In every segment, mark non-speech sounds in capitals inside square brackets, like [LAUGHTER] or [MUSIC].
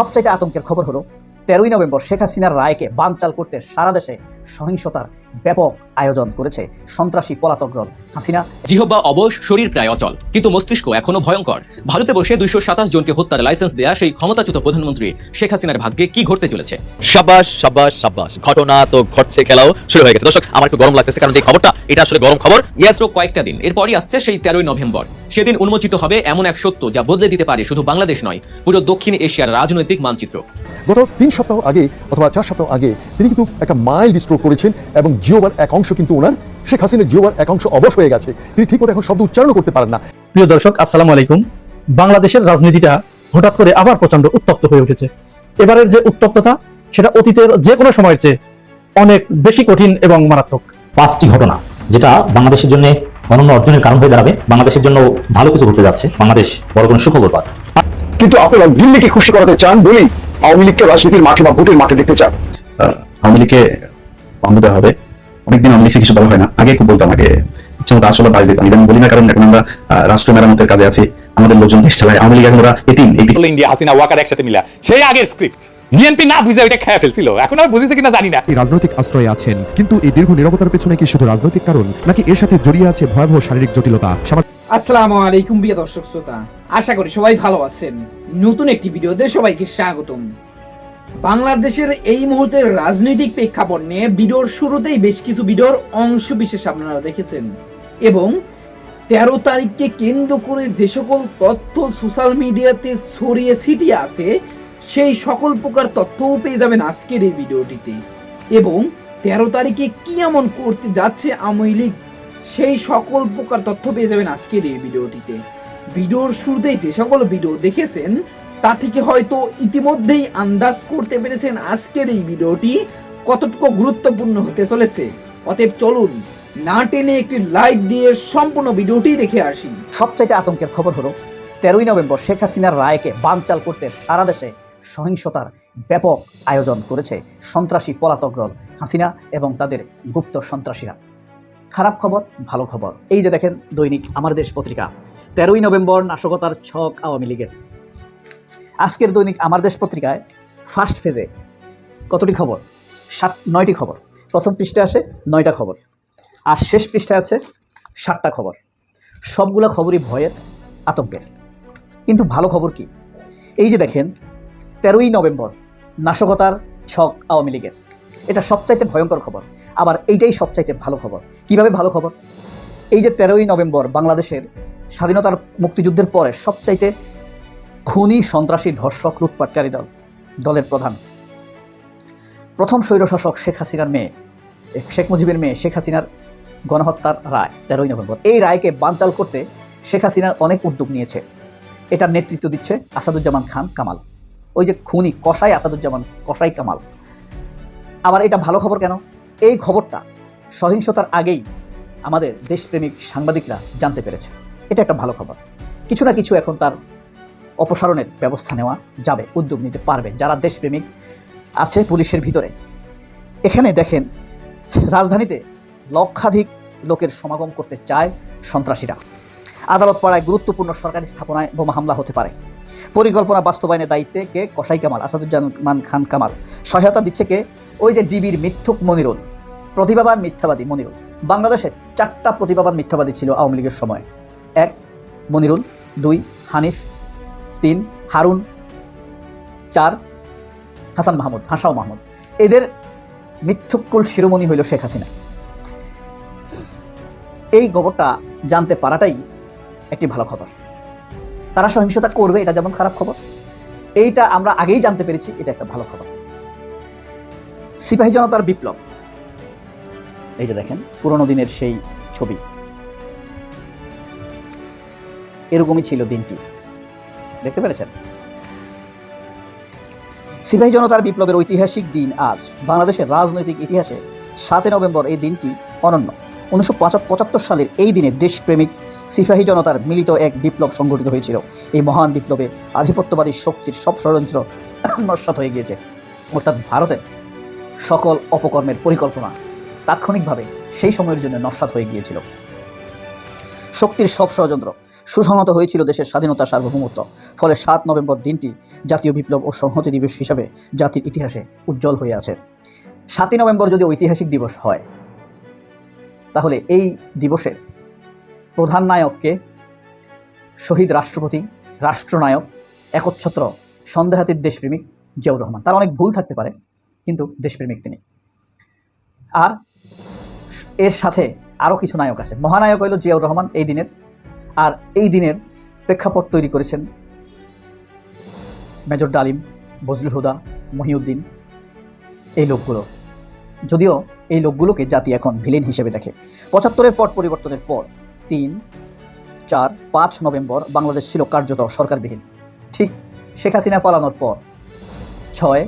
সবচাইতে আতঙ্কের খবর হলো তেরোই নভেম্বর শেখ হাসিনার রায়কে বানচাল করতে সারা দেশে সহিংসতার ব্যাপক আয়োজন করেছে সন্ত্রাসী পলাতক দল। হাসিনা জিহ্বা অবশ শরীর প্রায় অচল কিন্তু মস্তিষ্ক এখনও ভয়ঙ্কর। ভারতে বসে দুইশো সাতাশ জনকে হত্যার লাইসেন্স দেয়া সেই ক্ষমতাচ্যুত প্রধানমন্ত্রী শেখ হাসিনার ভাগ্যে কি ঘটতে চলেছে? সাবাস সাবাস সাবাস। ঘটনা তো ঘটছে খেলাও শুরু হয়ে গেছে। দর্শক আমার একটু গরম লাগতেছে কারণ যে খবরটা এটা আসলে গরম খবর। ইয়াসরো কয়েকটা দিন এরপরই আসছে সেই তেরোই নভেম্বর। সেদিন উন্মোচিত হবে এমন এক সত্য যা বদলে দিতে পারে শুধু বাংলাদেশ নয় পুরো দক্ষিণ এশিয়ার রাজনৈতিক মানচিত্র। গত তিন সপ্তাহ আগে অথবা চার সপ্তাহ আগে তিনি কিন্তু একটা মাইল্ড স্ট্রোক করেছেন এবং জিওবার এক অংশ কিন্তু ওনার শেখ হাসিনার জিওবার এক অংশ অবশ হয়ে গেছে। তিনি ঠিক এখন শব্দ উচ্চারণ করতে পারেন না। প্রিয় দর্শক আসসালামু আলাইকুম। বাংলাদেশের রাজনীতিটা হঠাৎ করে আবার প্রচণ্ড উত্তপ্ত হয়ে উঠেছে। এবারের যে উত্তপ্ততা সেটা অতীতের যে কোনো সময়ের চেয়ে অনেক বেশি কঠিন এবং মারাত্মক। পাঁচটি ঘটনা যেটা বাংলাদেশের জন্য অনন্য অর্জনের কারণ হয়ে দাঁড়াবে বাংলাদেশের জন্য ভালো কিছু ঘটতে যাচ্ছে। বাংলাদেশ বড় কোনো সুখবর পাবে কিন্তু আপনারা দিল্লিকে খুশি করাতে চান বলেই আওয়ামী লীগকে রাজনীতির মাঠে বা ভোটের মাঠে দেখতে চান। আওয়ামী লীগকে হবে। অনেকদিন আওয়ামী লীগকে কিছু বলা হয় না। আগে খুব বলতাম আগে ইচ্ছে মতো আসলে বাজ দিতাম। ইদানিং বলি না কারণ এখন আমরা রাষ্ট্র মেরামতের কাজে আছি। আমাদের লোকজন দেশ চালায়। আওয়ামী লীগ এখন ওরা এতিম। ইন্ডিয়া হাসিনা ওয়াকার একসাথে মিলা। সেই আগের স্ক্রিপ্ট বিএনপি না বুঝে ওইটা খেয়ে ফেলছিল। এখন আর বুঝেছে কিনা জানি না। এই রাজনৈতিক আশ্রয়ে আছেন। কিন্তু এই দীর্ঘ নিরবতার পেছনে কি শুধু রাজনৈতিক কারণ নাকি এর সাথে জড়িয়ে আছে ভয়াবহ শারীরিক জটিলতা? আসসালামু আলাইকুম প্রিয় দর্শক শ্রোতা। আশা করি সবাই ভালো আছেন। নতুন একটি ভিডিওতে সবাইকে স্বাগতম। বাংলাদেশের এই মুহূর্তের রাজনৈতিক প্রেক্ষাপট নিয়ে ভিডিওর শুরুতেই বেশ কিছু ভিডিওর অংশ বিশেষ আপনারা দেখেছেন। এবং তেরো তারিখকে কেন্দ্র করে যে সকল তথ্য সোশ্যাল মিডিয়াতে ছড়িয়ে ছিটিয়ে আছে, সেই সকল প্রকার তথ্যও পেয়ে যাবেন আজকের এই ভিডিওটিতে। এবং তেরো তারিখে কি এমন করতে যাচ্ছে আওয়ামী লীগ, সেই সকল প্রকার তথ্য পেয়ে যাবেন আজকের এই ভিডিওটিতে। ভিডিওর শুরুতেই যে সকল ভিডিও দেখেছেন তা থেকে হয়তো ইতিমধ্যেই আন্দাজ করতে পেরেছেন আজকের এই ভিডিওটি কতটুকু গুরুত্বপূর্ণ হতে চলেছে। অতএব চলুন না টেনে একটি লাইক দিয়ে সম্পূর্ণ ভিডিওটি দেখে আসি। সবচাইতে আতঙ্কের খবর হলো, তেরোই নভেম্বর শেখ হাসিনার রায়কে বানচাল করতে সারা দেশে সহিংসতার ব্যাপক আয়োজন করেছে সন্ত্রাসী পলাতক দল হাসিনা এবং তাদের গুপ্ত সন্ত্রাসীরা। খারাপ খবর, ভালো খবর। এই যে দেখেন দৈনিক আমার দেশ পত্রিকা, তেরোই নভেম্বর নাশকতার ছক আওয়ামী লীগের। আজকের দৈনিক আমার দেশ পত্রিকায় ফার্স্ট ফেজে কতটি খবর? সাত, নয়টি খবর। প্রথম পৃষ্ঠে আসে নয়টা খবর। আর শেষ পৃষ্ঠায় আছে সাতটা খবর। সবগুলো খবরই ভয়ের আতঙ্কের। কিন্তু ভালো খবর কি? এই যে দেখেন, তেরোই নভেম্বর নাশকতার ছক আওয়ামী লীগের। এটা সবচাইতে ভয়ঙ্কর খবর। আবার এইটাই সবচাইতে ভালো খবর। কীভাবে ভালো খবর? এই যে তেরোই নভেম্বর বাংলাদেশের স্বাধীনতার মুক্তিযুদ্ধের পরে সবচাইতে খুনি সন্ত্রাসী ধর্ষক লুটপাটকারী দল, দলের প্রধান। প্রথম স্বৈরশাসক শেখ হাসিনার মেয়ে, শেখ মুজিবের মেয়ে শেখ হাসিনার গণহত্যার রায়, তেরোই নভেম্বর। এই রায়কে বানচাল করতে শেখ হাসিনার অনেক উদ্যোগ নিয়েছে। এটার নেতৃত্ব দিচ্ছে আসাদুজ্জামান খান কামাল। ওই যে খুনি কসাই আসাদুজ্জামান, কসাই কামাল। আবার এটা ভালো খবর কেন? এই খবরটা সহিংসতার আগেই আমাদের দেশপ্রেমিক সাংবাদিকরা জানতে পেরেছে। এটা একটা ভালো খবর। কিছু না কিছু এখন তার অপসারণের ব্যবস্থা নেওয়া যাবে, উদ্যোগ নিতে পারবে যারা দেশপ্রেমিক আছে পুলিশের ভিতরে। এখানে দেখেন, রাজধানীতে লক্ষাধিক লোকের সমাগম করতে চায় সন্ত্রাসীরা। আদালত পাড়ায় গুরুত্বপূর্ণ সরকারি স্থাপনায় বোমা হামলা হতে পারে। পরিকল্পনা বাস্তবায়নের দায়িত্বে কে? কসাই কামাল, আসাদুজ্জামান খান কামাল। সহায়তা দিচ্ছে কে? ওই যে ডিবির মিথ্যুক মনিরুল, প্রতিভাবান মিথ্যাবাদী মনিরুল। বাংলাদেশে চারটা প্রতিভাবান মিথ্যাবাদী ছিল আওয়ামী লীগের সময়। এক, মনিরুল। দুই, হানিফ। তিন, হারুন। চার, হাসান মাহমুদ, হাসাও মাহমুদ। এদের মিথ্যুকুল শিরোমণি হইল শেখ হাসিনা। এই খবরটা জানতে পারাটাই একটি ভালো খবর। তারা সহিংসতা করবে, এটা যেমন খারাপ খবর। এইটা আমরা আগেই জানতে পেরেছি, এটা একটা ভালো খবর। সিপাহী জনতার বিপ্লব। এই যে দেখেন, পুরনো দিনের সেই ছবি। এরকমই ছিল দিনটি। দেখতে পেরেছেন? সিপাহী জনতার বিপ্লবের ঐতিহাসিক দিন আজ। বাংলাদেশের রাজনৈতিক ইতিহাসে সাতই নভেম্বর এই দিনটি অনন্য। উনিশশো পঁচাত্তর সালের এই দিনে দেশপ্রেমিক সিপাহী জনতার মিলিত এক বিপ্লব সংগঠিত হয়েছিল। এই মহান বিপ্লবে আধিপত্যবাদী শক্তির সব ষড়যন্ত্র [COUGHS] নস্বাত হয়ে গিয়েছে। অর্থাৎ ভারতের সকল অপকর্মের পরিকল্পনা তাৎক্ষণিকভাবে সেই সময়ের জন্য নস্বাত হয়ে গিয়েছিল। শক্তির সব ষড়যন্ত্র সুসংহত হয়েছিল দেশের স্বাধীনতা সার্বভৌমত্ব। ফলে সাত নভেম্বর দিনটি জাতীয় বিপ্লব ও সংহতি দিবস হিসাবে জাতির ইতিহাসে উজ্জ্বল হয়ে আছে। সাতই নভেম্বর যদি ঐতিহাসিক দিবস হয়, তাহলে এই দিবসের প্রধান নায়ককে শহীদ রাষ্ট্রপতি, রাষ্ট্রনায়ক, একচ্ছত্র, সন্দেহাতীত দেশপ্রেমিক জিয়াউর রহমান। তার অনেক ভুল থাকতে পারে, কিন্তু দেশপ্রেমিক তিনি। আর এর সাথে আরও কিছু নায়ক আছে। মহানায়ক হইল জিয়াউর রহমান এই দিনের আর এই দিনের প্রেক্ষাপট তৈরি করেছেন মেজর ডালিম বজলুল হুদা, মহিউদ্দিন। এই লোকগুলো, যদিও এই লোকগুলোকে জাতি এখন ভিলেন হিসেবে দেখে। পঁচাত্তরের পট পরিবর্তনের পর তিন, চার, পাঁচ নভেম্বর বাংলাদেশ ছিল কার্যত সরকারবিহীন। ঠিক শেখ হাসিনা পালানোর পর ছয়,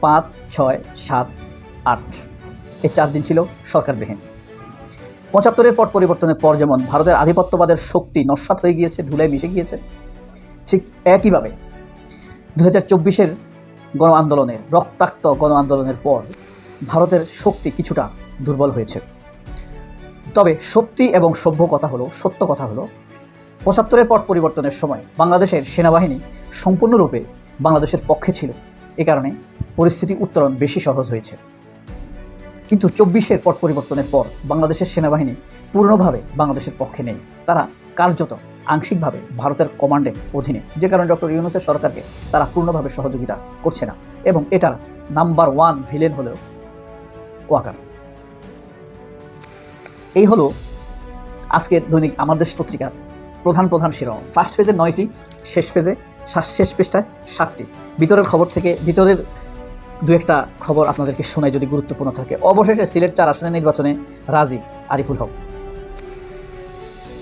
পাঁচ, ছয়, সাত, আট, এই চার দিন ছিল সরকারবিহীন। পঁচাত্তরের পট পরিবর্তনের পর যেমন ভারতের আধিপত্যবাদের শক্তি নস্বাত হয়ে গিয়েছে, ধুলায় মিশে গিয়েছে, ঠিক একইভাবে দু হাজার চব্বিশের গণ আন্দোলনের, রক্তাক্ত গণ আন্দোলনের পর ভারতের শক্তি কিছুটা দুর্বল হয়েছে। তবে সত্যি এবং সভ্য কথা হলো, সত্য কথা হলো, পঁচাত্তরের পট পরিবর্তনের সময় বাংলাদেশের সেনাবাহিনী সম্পূর্ণরূপে বাংলাদেশের পক্ষে ছিল। এ কারণে পরিস্থিতি উত্তরণ বেশি সহজ হয়েছে। কিন্তু চব্বিশের পট পরিবর্তনের পর বাংলাদেশের সেনাবাহিনী পূর্ণভাবে বাংলাদেশের পক্ষে নেই। তারা কার্যত আংশিকভাবে ভারতের কমান্ডের অধীনে। যে কারণে ডক্টর ইউনুসের সরকারকে তারা পূর্ণভাবে সহযোগিতা করছে না এবং এটার নাম্বার ওয়ান ভিলেন হলেও ওয়াকার। এই হলো আজকের দৈনিক আমার দেশ পত্রিকার প্রধান প্রধান শিরোনাম। ফার্স্ট পেজে নয়টি, শেষ পেজে, শেষ পৃষ্ঠায় সাতটি। ভিতরের খবর থেকে, ভিতরের দু একটা খবর আপনাদেরকে শোনায় যদি গুরুত্বপূর্ণ থাকে। অবশেষে সিলেট চার আসনের নির্বাচনে রাজি আরিফুল হক।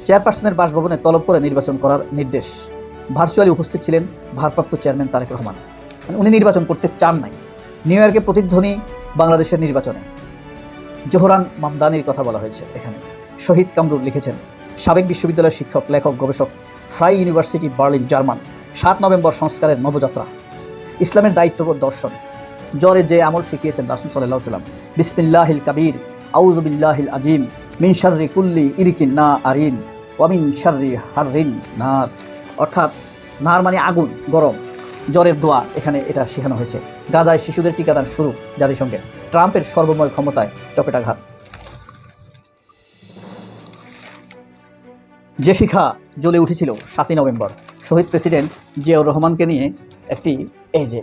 চেয়ারপারসনের বাসভবনে তলব করে নির্বাচন করার নির্দেশ। ভার্চুয়ালি উপস্থিত ছিলেন ভারপ্রাপ্ত চেয়ারম্যান তারেক রহমান। মানে উনি নির্বাচন করতে চান নাই। নিউ ইয়র্কে প্রতিধ্বনি বাংলাদেশের নির্বাচনে। জোহরান মামদানির কথা বলা হয়েছে এখানে। শহীদ কামরুল লিখেছেন, সাবেক বিশ্ববিদ্যালয়ের শিক্ষক, লেখক, গবেষক, ফ্রাই ইউনিভার্সিটি, বার্লিন, জার্মান, সাত নভেম্বর সংস্কারের নবযাত্রা। ইসলামের দায়িত্ববোধ দর্শন। জ্বরে যে আমল শিখিয়েছেন রাসুল সাল্লাহ সাল্লাম বিসমিল্লাহিল কাবির আউজবিল্লাহিল আজিম মিন শাররি কুল্লি ইরিকিন না আরিন ওয়ামিন শাররি হাররিন নার। অর্থাৎ নার মানে আগুন, গরম, জ্বরের দোয়া, এখানে এটা শেখানো হয়েছে। গাজায় শিশুদের টিকাদান শুরু জাতিসংঘে। ট্রাম্পের সর্বময় ক্ষমতায় চপেটাঘাত। যে শিখা জ্বলে উঠেছিল সাতই নভেম্বর, শহীদ প্রেসিডেন্ট জিয়াউর রহমানকে নিয়ে একটি, এই যে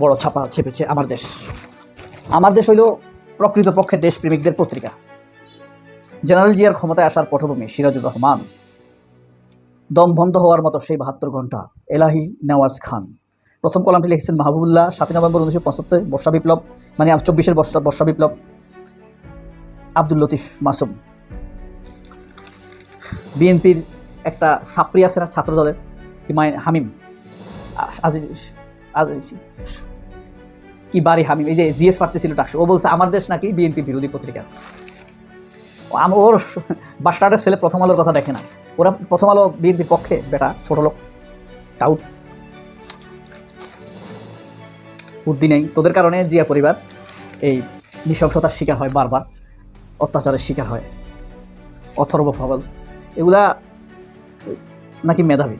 বড় ছাপা ছেপেছে আমার দেশ। আমার দেশ হইল প্রকৃতপক্ষে দেশপ্রেমিকদের পত্রিকা। জেনারেল জিয়ার ক্ষমতায় আসার পটভূমি সিরাজুর রহমান। দম বন্ধ হওয়ার মতো সেই বাহাত্তর ঘণ্টা এলাহি নেওয়াজ খান। প্রথম কলামটি লিখেছেন মাহবুবুল্লাহ, সাতই নভেম্বর উনিশশো পঁচাত্তর, বর্ষা বিপ্লব মানে চব্বিশের বর্ষা বর্ষা বিপ্লব। আব্দুল লতিফ মাসুম। বিএনপির একটা সাপ্রি আছে না ছাত্র দলের হিমায়ুন হামিম। আজিজ আজ- কি বাড়ি হামিম এই যে জিএস পার্টি ছিল ডাকসু ও বলছে, আমার দেশ নাকি বিএনপি বিরোধী পত্রিকা। ওর বাস্টার্ডের ছেলে প্রথম আলোর কথা দেখে না। ওরা প্রথম আলো বিএনপির পক্ষে, বেটা, ছোট লোক। টাউট বুদ্ধি নেই। তোদের কারণে জিয়া পরিবার এই নৃশংসতার শিকার হয় বারবার। অত্যাচারের শিকার হয়। অথর্ব ফবল এগুলা নাকি মেধাবী।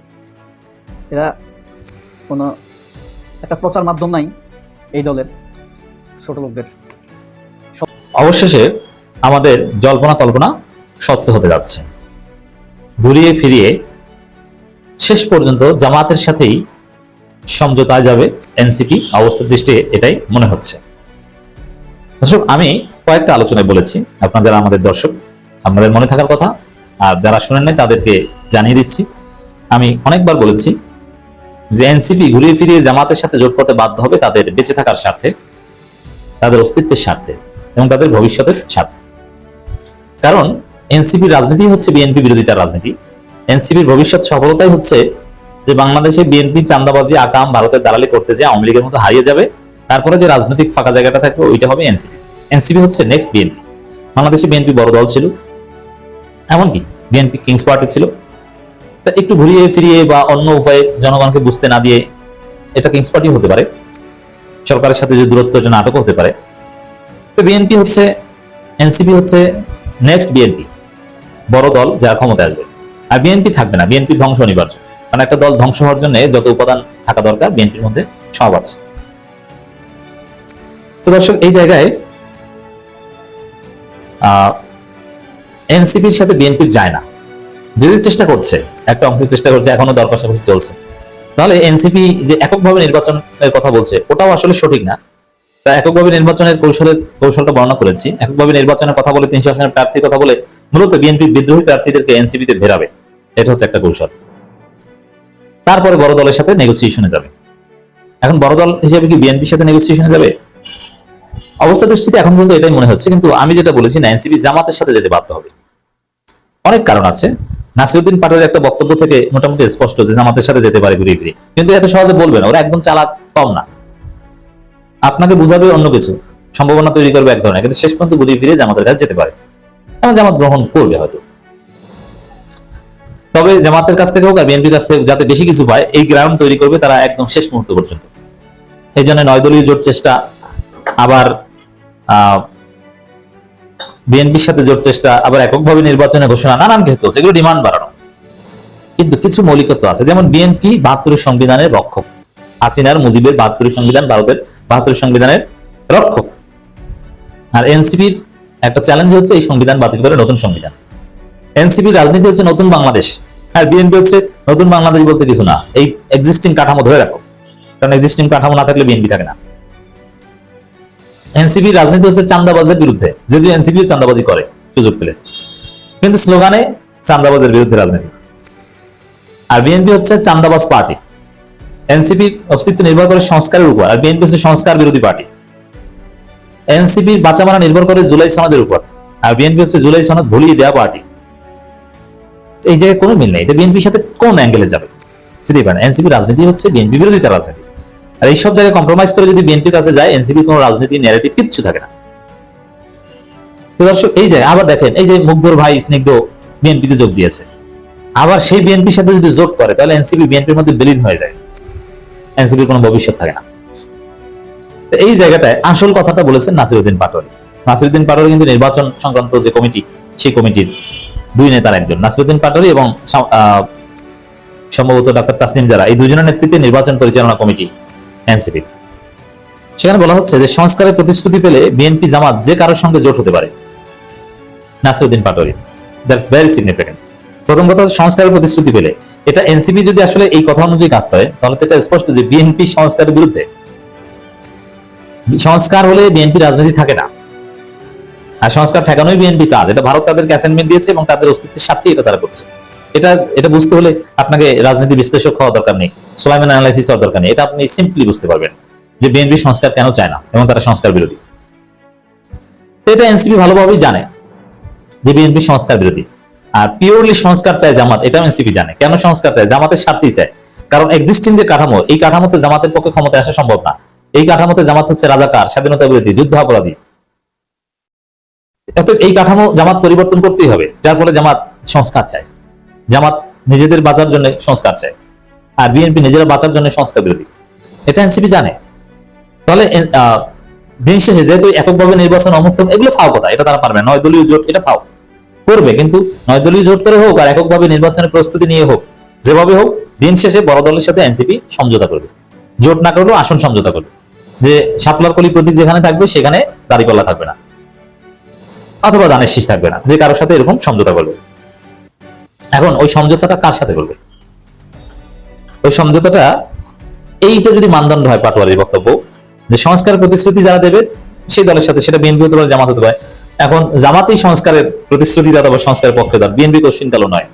এরা কোনো একটা প্রচার মাধ্যম নাই এই দলের ছোট লোকদের। অবশেষে আমাদের জল্পনা কল্পনা সত্য হতে যাচ্ছে। ঘুরিয়ে ফিরিয়ে শেষ পর্যন্ত জামাতের সাথেই সমঝোতা যাবে এনসিপি। অবস্থার দৃষ্টি এটাই মনে হচ্ছে। দর্শক, আমি কয়েকটা আলোচনায় বলেছি। আপনারা যারা আমাদের দর্শক, আপনাদের মনে থাকার কথা, আর যারা শুনেন নাই তাদেরকে জানিয়ে দিচ্ছি। আমি অনেকবার বলেছি যে এনসিপি ঘুরিয়ে ফিরিয়ে জামাতের সাথে জোট করতে বাধ্য হবে তাদের বেঁচে থাকার স্বার্থে, তাদের অস্তিত্বের স্বার্থে এবং তাদের ভবিষ্যতের স্বার্থে। কারণ এনসিপির রাজনীতি হচ্ছে বিএনপি বিরোধিতার রাজনীতি। এনসিপির ভবিষ্যৎ সফলতাই হচ্ছে যে বাংলাদেশে বিএনপি চান্দাবাজি আকাম, ভারতের দালালি করতে যে আওয়ামী লীগের মতো হারিয়ে যাবে। তারপরে যে রাজনৈতিক ফাঁকা জায়গাটা থাকবে, ওইটা হবে এনসিপি। এনসিপি হচ্ছে নেক্সট বিএনপি। বাংলাদেশে বিএনপি বড় দল ছিল। এমনকি বিএনপি কিংস পার্টি ছিল। তা একটু ঘুরিয়ে ফিরিয়ে বা অন্য উপায়ে জনগণকে বুঝতে না দিয়ে এটা কিংস পার্টি হতে পারে, সরকারের সাথে যে দূরত্ব, এটা নাটক হতে পারে। তো বিএনপি হচ্ছে এনসিপি হচ্ছে নেক্সট বিএনপি বড় দল যারা ক্ষমতা আসবে। আর বিএনপি থাকবে না বিএনপি ধ্বংস অনিবার্য। কারণ একটা দল ধ্বংস হওয়ার জন্য যত উপাদান থাকা দরকার বিএনপির মধ্যে সব আছে। তো দর্শক, এই জায়গায়, আহ এনসিপির সাথে বিএনপির যায় না। যদি চেষ্টা করছে, একটা অংশ চেষ্টা করছে, এখনও দর কষাকষি চলছে। তাহলে এনসিপি যে এককভাবে নির্বাচনের কথা বলছে, ওটাও আসলে সঠিক না। তা এককভাবে নির্বাচনের কৌশলের কৌশলটা বর্ণনা করেছি। এককভাবে নির্বাচনের কথা বলে তিনশো আসনের প্রার্থীর কথা বলে মূলত বিএনপি বিদ্রোহী প্রার্থীদেরকে এনসিপিতে ভেরাবে। এটা হচ্ছে একটা কৌশল। তারপরে বড় দলের সাথে নেগোসিয়েশনে যাবে। এখন বড় দল হিসেবে কি বিএনপির সাথে নেগোসিয়েশনে যাবে? অবস্থা দৃষ্টিতে এখন পর্যন্ত এটাই মনে হচ্ছে। কিন্তু আমি যেটা বলেছি না এনসিপি জামাতের সাথে যেতে বাধ্য হবে। অনেক কারণ আছে। নাসিরুদ্দিন পাটোয়ারির একটা বক্তব্য থেকে মোটামুটি স্পষ্ট যে জামাতের সাথে যেতে পারে ঘুরিয়ে ফিরে। কিন্তু এত সহজে বলবে না, ওরা একদম চালাক কম না। আপনাকে বুঝাবে অন্য কিছু, সম্ভাবনা তৈরি করবে এক ধরনের, কিন্তু শেষ পর্যন্ত ঘুরিয়ে ফিরে জামাতের কাছে যেতে পারে। জামাত গ্রহণ করবে হয়তো। তবে জামাতের কাছ থেকে হোক আর বিএনপির কাছ থেকে যাতে বেশি কিছু পায়, এই গ্রাউন্ড তৈরি করবে তারা একদম শেষ মুহূর্ত পর্যন্ত। এই জন্য নয় দলীয় জোট চেষ্টা আবার বিএনপির সাথে জোট চেষ্টা, আবার এককভাবে নির্বাচনের ঘোষণা, নানান কিছু চলছে, এগুলো ডিমান্ড বাড়ানো। কিন্তু কিছু মৌলিকত্ব আছে, যেমন বিএনপি বাহাত্তরের সংবিধানের রক্ষক, হাসিনার মুজিবের বাহাত্তরের সংবিধান, ভারতের বাহাত্তরের সংবিধানের রক্ষক। আর এনসিপির একটা চ্যালেঞ্জ হচ্ছে এই সংবিধান বাতিল করে নতুন সংবিধান। এনসিপির রাজনীতি হচ্ছে নতুন বাংলাদেশ, আর বিএনপি হচ্ছে নতুন বাংলাদেশ বলতে কিছু না, এই এক্সিস্টিং কাঠামো ধরে রাখো। কারণ এক্সিস্টিং কাঠামো না থাকলে বিএনপি থাকে না। এনসিপি রাজনীতি হচ্ছে চান্দাবাজদের বিরুদ্ধে, যদিও এনসিপি চান্দাবাজি করে, সুযোগ পেলে। কিন্তু স্লোগানে চান্দাবাজের বিরুদ্ধে রাজনীতি। আর বিএনপি হচ্ছে চান্দাবাজ পার্টি। এনসিপির অস্তিত্ব নির্ভর করে সংস্কারের উপর, আর বিএনপি হচ্ছে সংস্কার বিরোধী পার্টি। এনসিপির বাঁচামারা নির্ভর করে জুলাই সনদের উপর, আর বিএনপি হচ্ছে জুলাই সনদ ভুলিয়ে দেওয়া পার্টি। এই জায়গায় কোনো মিল নেই। বিএনপির সাথে কোন অ্যাঙ্গেলে যাবে? যেতেই পারেন এনসিপি রাজনীতি হচ্ছে বিএনপি বিরোধিতা রাজনীতি। আর এইসব জায়গায় কম্প্রোমাইজ করে যদি বিএনপির কাছে যায় এনসিপির কোনো রাজনীতি ন্যারেটিভ কিচ্ছু থাকে না। তো দর্শক, এই জায়গায় আবার দেখেন, এই যে মুগ্ধর ভাই, স্নিগ্ধ বিএনপিতে যোগ দিয়েছে। আবার সেই বিএনপির সাথে যদি যোগ করে, তাহলে এনসিপি বিএনপির মধ্যে বিলীন হয়ে যায়। এনসিপির কোনো ভবিষ্যৎ থাকে না। এই জায়গাটায় আসল কথাটা বলেছেন নাসিরুদ্দিন পাটোয়ারি। নাসিরুদ্দিন পাটোয়ারি কিন্তু নির্বাচন সংক্রান্ত যে কমিটি, সেই কমিটির দুই নেতার একজন। নাসিরুদ্দিন পাটোয়ারি এবং সম্ভবত ডাক্তার তাসনিম যারা এই দুজনের নেতৃত্বে নির্বাচন পরিচালনা কমিটি এনসিপি। সেখানে বলা হচ্ছে যে সংস্কারের প্রতিশ্রুতি পেলে বিএনপি জামাত যে কারোর সঙ্গে জোট হতে পারে। Nasiruddin Patwari, that's very significant. প্রথম কথা সংস্কারের প্রতিশ্রুতি পেলে। এটা এনসিপি যদি আসলে এই কথা অনুযায়ী কাজ করে, তাহলে তো এটা স্পষ্ট যে বিএনপি সংস্কারের বিরুদ্ধে। সংস্কার হলে বিএনপি রাজনীতি থাকে না। আর সংস্কার ঠেকানোই বিএনপি কাজ। এটা ভারত তাদেরকে অ্যাসাইনমেন্ট দিয়েছে এবং তাদের অস্তিত্বের সাথে এটা তারা করছে। এটা এটা বুঝতে হলে আপনাকে রাজনীতি বিশ্লেষক হওয়া দরকার নেই, সোলাইমান অ্যানালাইসিস হওয়ার দরকার নেই, এটা আপনি সিম্পলি বুঝতে পারবেন যে বিএনপি সংস্কার কেন চায় না এবং তারা সংস্কার বিরোধী। তো এটা এনসিপি ভালোভাবেই জানে যে বিএনপি সংস্কার বিরোধী। আর পিওরলি সংস্কার চায় জামাত, এটাও এনসিপি জানে। কেন সংস্কার চায়? জামাতের স্বার্থেই চায়। কারণ এক্সিস্টিং যে কাঠামো, এই কাঠামোতে জামাতের পক্ষে ক্ষমতায় আসা সম্ভব না। এই কাঠামোতে জামাত হচ্ছে রাজাকার, স্বাধীনতা বিরোধী যুদ্ধাপরাধী এত এই কাঠামো জামাত পরিবর্তন করতেই হবে, যার ফলে জামাত সংস্কার চায়। জামাত নিজেদের বাঁচার জন্য সংস্কার চায়। আর বিএনপি নিজেরা বাঁচার জন্য সংস্কার বিরোধী। এটা এনসিপি জানে। তাহলে দিন শেষে যেহেতু এককভাবে নির্বাচন অমুক্তম, এগুলো ফাও কথা এটা তারা পারবে। নয় দলীয় জোট, এটা ফাও। করবে কিন্তু নয় দলীয় জোট করে হোক আর এককভাবে নির্বাচনের প্রস্তুতি নিয়ে হোক, যেভাবে হোক, দিন শেষে বড় দলের সাথে এনসিপি সমঝোতা করবে। জোট না করলেও আসন সমঝোতা করবে। যে শাপলার কলি প্রতীক যেখানে থাকবে, সেখানে দাঁড়িপাল্লা থাকবে না। অথবা দানের শীষ থাকবে না। যে কারোর সাথে এরকম সমঝোতা করবে। এখন ওই সমঝোতাটা কার সাথে করবে? ওই সমঝোতাটা এইটা যদি মানদণ্ড হয় পাটোয়ারির বক্তব্য, যে সংস্কার প্রতিশ্রুতি যারা দেবে, সেই দলের সাথে, সেটা বিএনপি হতে পারে, জামাত হতে পারে। এখন জামাতেই সংস্কারের প্রতিশ্রুতি দাতা বা সংস্কারের পক্ষে বিএনপি কোশ্চিন কালো নয়।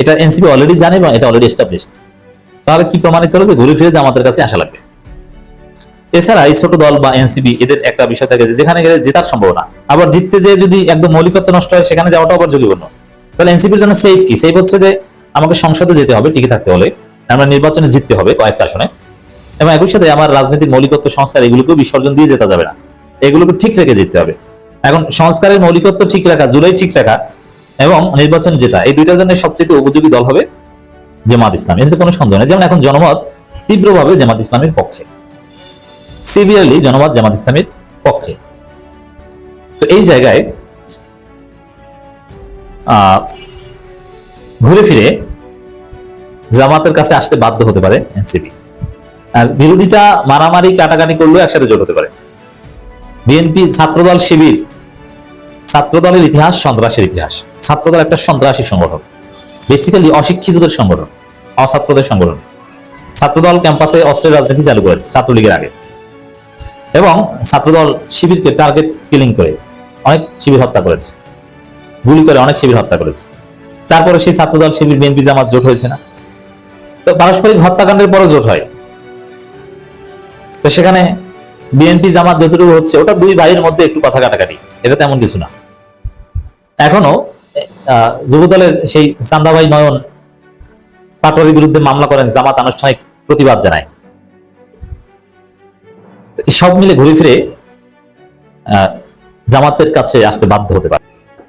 এটা এনসিপি অলরেডি জানে এবং এটা অলরেডি এস্টাবলিশড তাহলে কি প্রমাণিত হলো যে ঘুরে ফিরে জামাতের কাছে আসা লাগবে? এছাড়া এই ছোট দল বা এনসিপি, এদের একটা বিষয় থাকে যেখানে গেলে জেতার সম্ভাবনা। আবার জিততে যেয়ে যদি একদম মৌলিকত্ব নষ্ট হয়, সেখানে যাওয়াটা আবার ঝুঁকিপূর্ণ। তাহলে এনসিপির জন্য সেফ কি? সেফ হচ্ছে যে আমাকে সংসদে যেতে হবে, টিকে থাকতে হলে। আমরা নির্বাচনে জিততে হবে কয়েকটা আসনে। এবং একই সাথে আমার রাজনীতির মৌলিকত্ব সংস্কার এগুলোকেও বিসর্জন দিয়ে যেতে যাবে না। এগুলোকে ঠিক রেখে যেতে হবে। এখন সংস্কারের মৌলিকত্ব ঠিক রাখা, জুলাই ঠিক রাখা এবং নির্বাচন জেতা, এই দুইটার জন্য সবচেয়ে উপযোগী দল হবে জামাত ইসলাম। এতে কোনো সন্দেহ নেই। যেমন এখন জনমত তীব্রভাবে জামাত ইসলামের পক্ষে। সিভিয়ারলি জনমত জামাত ইসলামের পক্ষে। তো এই জায়গায় ঘুরে ফিরে জামাতের কাছে আসতে বাধ্য হতে পারে এনসিপি। আর বিরোধিতা মারামারি, কাটাকাটি করলেও একসাথে জোট হতে পারে। বিএনপি ছাত্রদল শিবির, ছাত্রদলের ইতিহাস, সন্ত্রাসের ইতিহাস। ছাত্রদল একটা সন্ত্রাসী সংগঠন। বেসিক্যালি অশিক্ষিতদের সংগঠন, অছাত্রদের সংগঠন। ছাত্রদল ক্যাম্পাসে অস্ত্রের রাজনীতি চালু করেছে ছাত্রলীগের আগে। এবং ছাত্রদল শিবিরকে টার্গেট কিলিং করে অনেক শিবির হত্যা করেছে। গুলি করে অনেক শিবির হত্যা করেছে। তারপরে সেই ছাত্রদল শিবির বিএনপি জামাত জোট হয়েছে না। তো পারস্পরিক হত্যাকাণ্ডের পরও জোট হয়। তো সেখানে বিএনপি জামাত যতটুকু হচ্ছে, ওটা দুই ভাইয়ের মধ্যে একটু কথা কাটাকাটি। এটা তেমন কিছু না। এখনও যুবদলের সেই চান্দাভাই নয়ন পাটোয়ারির বিরুদ্ধে মামলা করেন জামাত আনুষ্ঠানিক প্রতিবাদ জানায়। সব মিলে ঘুরে ফিরে জামাতের কাছে আসতে বাধ্য হতে পারে।